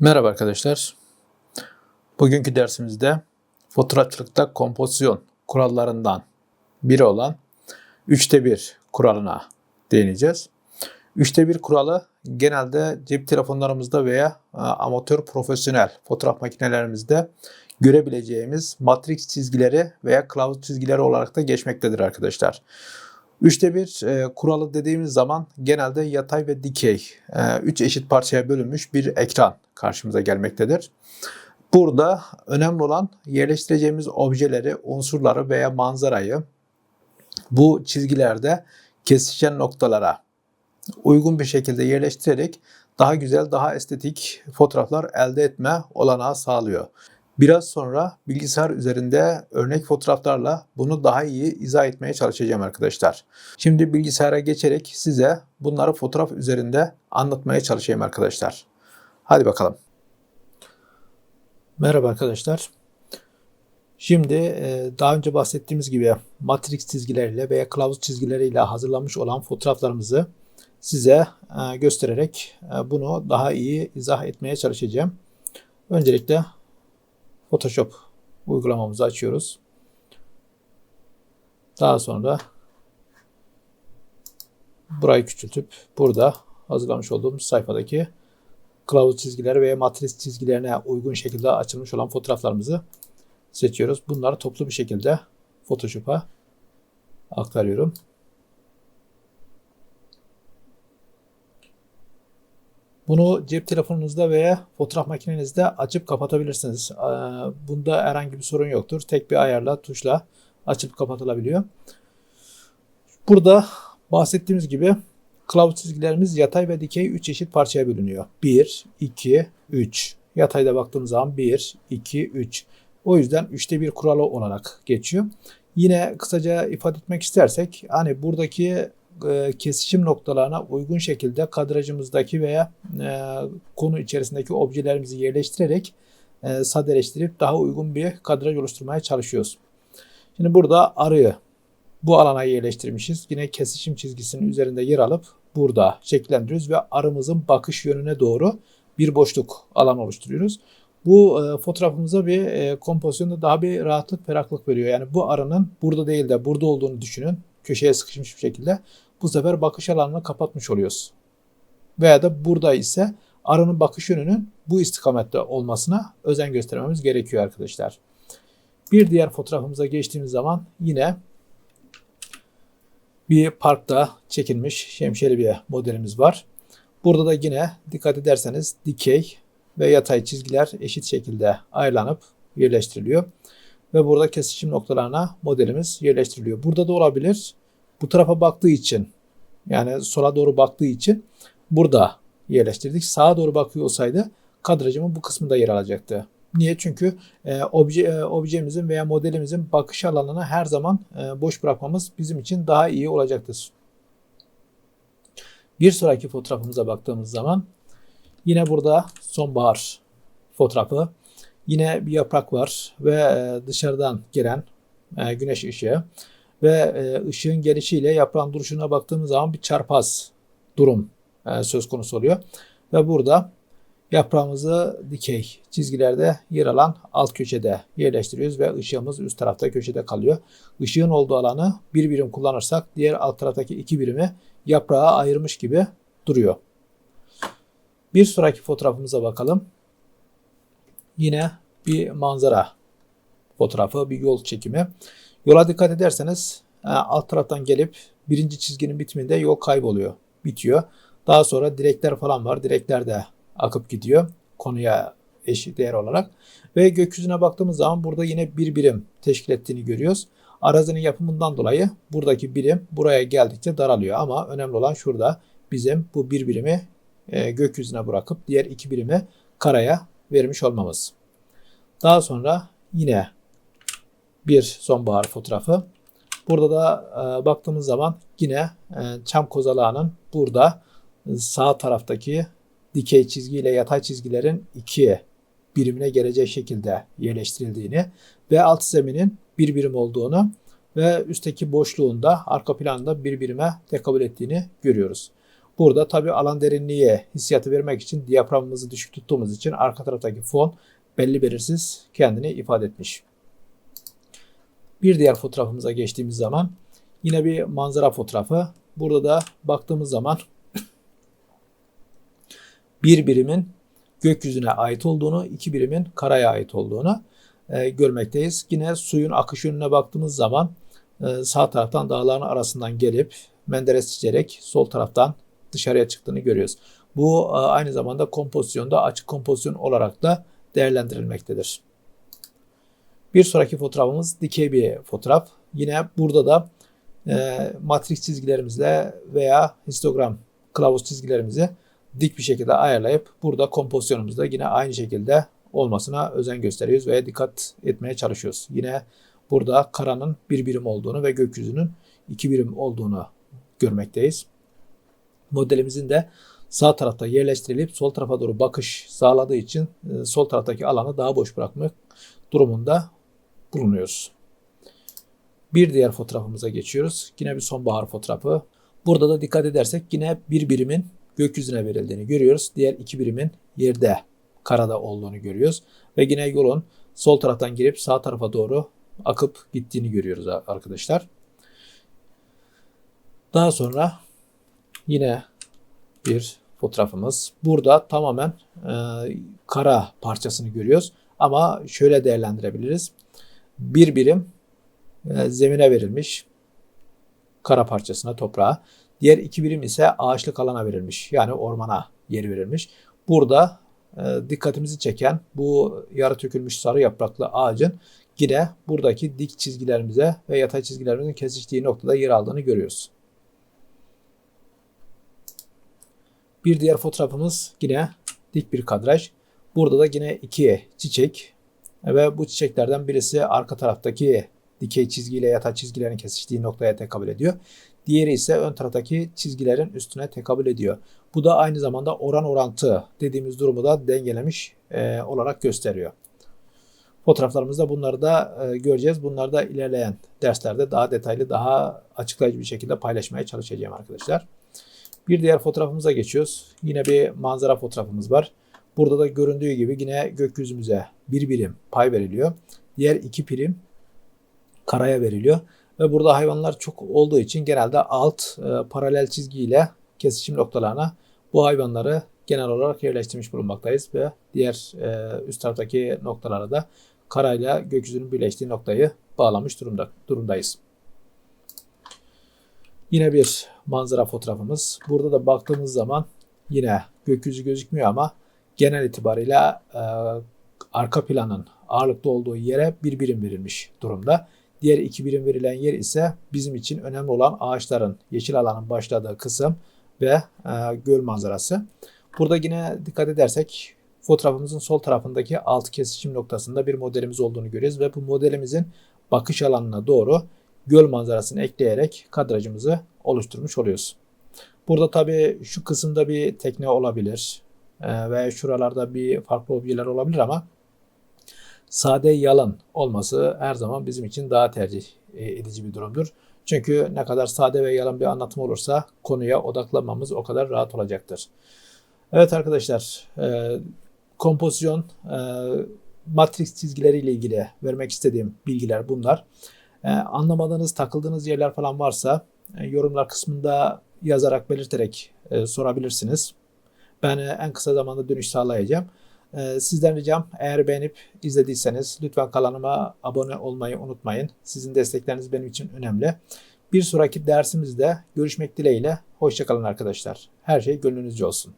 Merhaba arkadaşlar. Bugünkü dersimizde fotoğrafçılıkta kompozisyon kurallarından biri olan 3'te 1 kuralına değineceğiz. 3'te 1 kuralı genelde cep telefonlarımızda veya e, amatör profesyonel fotoğraf makinelerimizde görebileceğimiz matrix çizgileri veya kılavuz çizgileri olarak da geçmektedir arkadaşlar. Üçte bir e, kuralı dediğimiz zaman genelde yatay ve dikey e, üç eşit parçaya bölünmüş bir ekran karşımıza gelmektedir. Burada önemli olan yerleştireceğimiz objeleri, unsurları veya manzarayı bu çizgilerde kesişen noktalara uygun bir şekilde yerleştirerek daha güzel, daha estetik fotoğraflar elde etme olanağı sağlıyor. Biraz sonra bilgisayar üzerinde örnek fotoğraflarla bunu daha iyi izah etmeye çalışacağım arkadaşlar. Şimdi bilgisayara geçerek size bunları fotoğraf üzerinde anlatmaya çalışayım arkadaşlar. Hadi bakalım. Merhaba arkadaşlar. Şimdi e, daha önce bahsettiğimiz gibi matrix çizgileriyle veya kılavuz çizgileriyle hazırlanmış olan fotoğraflarımızı size e, göstererek e, bunu daha iyi izah etmeye çalışacağım. Öncelikle Photoshop uygulamamızı açıyoruz. Daha sonra burayı küçültüp burada hazırlamış olduğumuz sayfadaki kılavuz çizgileri veya matris çizgilerine uygun şekilde açılmış olan fotoğraflarımızı seçiyoruz. Bunları toplu bir şekilde Photoshop'a aktarıyorum. Bunu cep telefonunuzda veya fotoğraf makinenizde açıp kapatabilirsiniz. Ee, bunda herhangi bir sorun yoktur. Tek bir ayarla, tuşla açıp kapatılabiliyor. Burada bahsettiğimiz gibi kılavuz çizgilerimiz yatay ve dikey 3 eşit parçaya bölünüyor. 1, 2, 3. Yatayda baktığımız zaman 1, 2, 3. O yüzden 3'te 1 kuralı olarak geçiyor. Yine kısaca ifade etmek istersek hani buradaki e, kesişim noktalarına uygun şekilde kadrajımızdaki veya e, konu içerisindeki objelerimizi yerleştirerek e, sadeleştirip daha uygun bir kadraj oluşturmaya çalışıyoruz. Şimdi burada arıyı bu alana yerleştirmişiz. Yine kesişim çizgisinin üzerinde yer alıp burada şekillendiriyoruz ve arımızın bakış yönüne doğru bir boşluk alan oluşturuyoruz. Bu e, fotoğrafımıza bir e, kompozisyonda daha bir rahatlık, ferahlık veriyor. Yani bu arının burada değil de burada olduğunu düşünün. Köşeye sıkışmış bir şekilde bu sefer bakış alanını kapatmış oluyoruz. Veya da burada ise arının bakış yönünün bu istikamette olmasına özen göstermemiz gerekiyor arkadaşlar. Bir diğer fotoğrafımıza geçtiğimiz zaman yine bir parkta çekilmiş şemsiyeli bir modelimiz var. Burada da yine dikkat ederseniz dikey ve yatay çizgiler eşit şekilde ayrılanıp yerleştiriliyor. Ve burada kesişim noktalarına modelimiz yerleştiriliyor. Burada da olabilir bu tarafa baktığı için yani sola doğru baktığı için burada yerleştirdik. Sağa doğru bakıyor olsaydı kadrajımın bu kısmında yer alacaktı. Niye? Çünkü e, obje, e, objemizin veya modelimizin bakış alanını her zaman e, boş bırakmamız bizim için daha iyi olacaktır. Bir sonraki fotoğrafımıza baktığımız zaman yine burada sonbahar fotoğrafı. Yine bir yaprak var ve e, dışarıdan gelen e, güneş ışığı ve e, ışığın gelişiyle yaprağın duruşuna baktığımız zaman bir çarpaz durum e, söz konusu oluyor. Ve burada yaprağımızı dikey çizgilerde yer alan alt köşede yerleştiriyoruz ve ışığımız üst tarafta köşede kalıyor. Işığın olduğu alanı bir birim kullanırsak diğer alt taraftaki iki birimi yaprağa ayırmış gibi duruyor. Bir sonraki fotoğrafımıza bakalım. Yine bir manzara fotoğrafı, bir yol çekimi. Yola dikkat ederseniz alt taraftan gelip birinci çizginin bitiminde yol kayboluyor. Bitiyor. Daha sonra direkler falan var. Direkler de akıp gidiyor konuya eşit değer olarak. Ve gökyüzüne baktığımız zaman burada yine bir birim teşkil ettiğini görüyoruz. Arazinin yapımından dolayı buradaki birim buraya geldikçe daralıyor. Ama önemli olan şurada bizim bu bir birimi e, gökyüzüne bırakıp diğer iki birimi karaya vermiş olmamız. Daha sonra yine bir sonbahar fotoğrafı. Burada da e, baktığımız zaman yine e, çam kozalağının burada e, sağ taraftaki dikey çizgi ile yatay çizgilerin iki birimine gelecek şekilde yerleştirildiğini ve alt zeminin bir birim olduğunu ve üstteki boşluğunda arka planda bir birime tekabül ettiğini görüyoruz. Burada tabi alan derinliği hissiyatı vermek için diyaframımızı düşük tuttuğumuz için arka taraftaki fon belli belirsiz kendini ifade etmiş. Bir diğer fotoğrafımıza geçtiğimiz zaman yine bir manzara fotoğrafı. Burada da baktığımız zaman bir birimin gökyüzüne ait olduğunu, iki birimin karaya ait olduğunu e, görmekteyiz. Yine suyun akış yönüne baktığımız zaman e, sağ taraftan dağların arasından gelip Menderes çizerek sol taraftan dışarıya çıktığını görüyoruz. Bu e, aynı zamanda kompozisyonda açık kompozisyon olarak da değerlendirilmektedir. Bir sonraki fotoğrafımız dikey bir fotoğraf. Yine burada da e, matris çizgilerimizle veya histogram kılavuz çizgilerimizi dik bir şekilde ayarlayıp burada kompozisyonumuzda yine aynı şekilde olmasına özen gösteriyoruz ve dikkat etmeye çalışıyoruz. Yine burada karanın bir birim olduğunu ve gökyüzünün iki birim olduğunu görmekteyiz. Modelimizin de sağ tarafta yerleştirilip sol tarafa doğru bakış sağladığı için e, sol taraftaki alanı daha boş bırakmak durumunda bulunuyoruz. Bir diğer fotoğrafımıza geçiyoruz. Yine bir sonbahar fotoğrafı. Burada da dikkat edersek yine bir birimin gökyüzüne verildiğini görüyoruz. Diğer iki birimin yerde, karada olduğunu görüyoruz. Ve yine yolun sol taraftan girip sağ tarafa doğru akıp gittiğini görüyoruz arkadaşlar. Daha sonra yine bir fotoğrafımız. Burada tamamen e, kara parçasını görüyoruz. Ama şöyle değerlendirebiliriz. Bir birim e, zemine verilmiş. Kara parçasına, toprağa. Diğer iki birim ise ağaçlık alana verilmiş. Yani ormana yeri verilmiş. Burada e, dikkatimizi çeken bu yarı tökülmüş sarı yapraklı ağacın yine buradaki dik çizgilerimize ve yatay çizgilerimizin kesiştiği noktada yer aldığını görüyoruz. Bir diğer fotoğrafımız yine dik bir kadraj. Burada da yine iki çiçek ve bu çiçeklerden birisi arka taraftaki dikey çizgiyle yatay çizgilerin kesiştiği noktaya tekabül ediyor. Diğeri ise ön taraftaki çizgilerin üstüne tekabül ediyor. Bu da aynı zamanda oran orantı dediğimiz durumu da dengelemiş e, olarak gösteriyor. Fotoğraflarımızda bunları da e, göreceğiz. Bunları da ilerleyen derslerde daha detaylı, daha açıklayıcı bir şekilde paylaşmaya çalışacağım arkadaşlar. Bir diğer fotoğrafımıza geçiyoruz. Yine bir manzara fotoğrafımız var. Burada da göründüğü gibi yine gökyüzümüze bir birim pay veriliyor. Diğer iki birim karaya veriliyor. Ve burada hayvanlar çok olduğu için genelde alt e, paralel çizgiyle kesişim noktalarına bu hayvanları genel olarak yerleştirmiş bulunmaktayız ve diğer e, üst taraftaki noktalara da karayla gökyüzünün birleştiği noktayı bağlamış durumda durumdayız. Yine bir manzara fotoğrafımız. Burada da baktığımız zaman yine gökyüzü gözükmüyor ama genel itibariyle e, arka planın ağırlıklı olduğu yere bir birim verilmiş durumda. Diğer iki birim verilen yer ise bizim için önemli olan ağaçların, yeşil alanın başladığı kısım ve e, göl manzarası. Burada yine dikkat edersek fotoğrafımızın sol tarafındaki alt kesişim noktasında bir modelimiz olduğunu görüyoruz ve bu modelimizin bakış alanına doğru göl manzarasını ekleyerek kadrajımızı oluşturmuş oluyoruz. Burada tabii şu kısımda bir tekne olabilir e, ve şuralarda bir farklı objeler olabilir ama sade yalan olması her zaman bizim için daha tercih e, edici bir durumdur. Çünkü ne kadar sade ve yalan bir anlatım olursa konuya odaklanmamız o kadar rahat olacaktır. Evet arkadaşlar, e, kompozisyon, e, matris çizgileri ile ilgili vermek istediğim bilgiler bunlar. E, anlamadığınız, takıldığınız yerler falan varsa e, yorumlar kısmında yazarak belirterek e, sorabilirsiniz. Ben e, en kısa zamanda dönüş sağlayacağım. E, sizden ricam eğer beğenip izlediyseniz lütfen kanalıma abone olmayı unutmayın. Sizin destekleriniz benim için önemli. Bir sonraki dersimizde görüşmek dileğiyle. Hoşçakalın arkadaşlar. Her şey gönlünüzce olsun.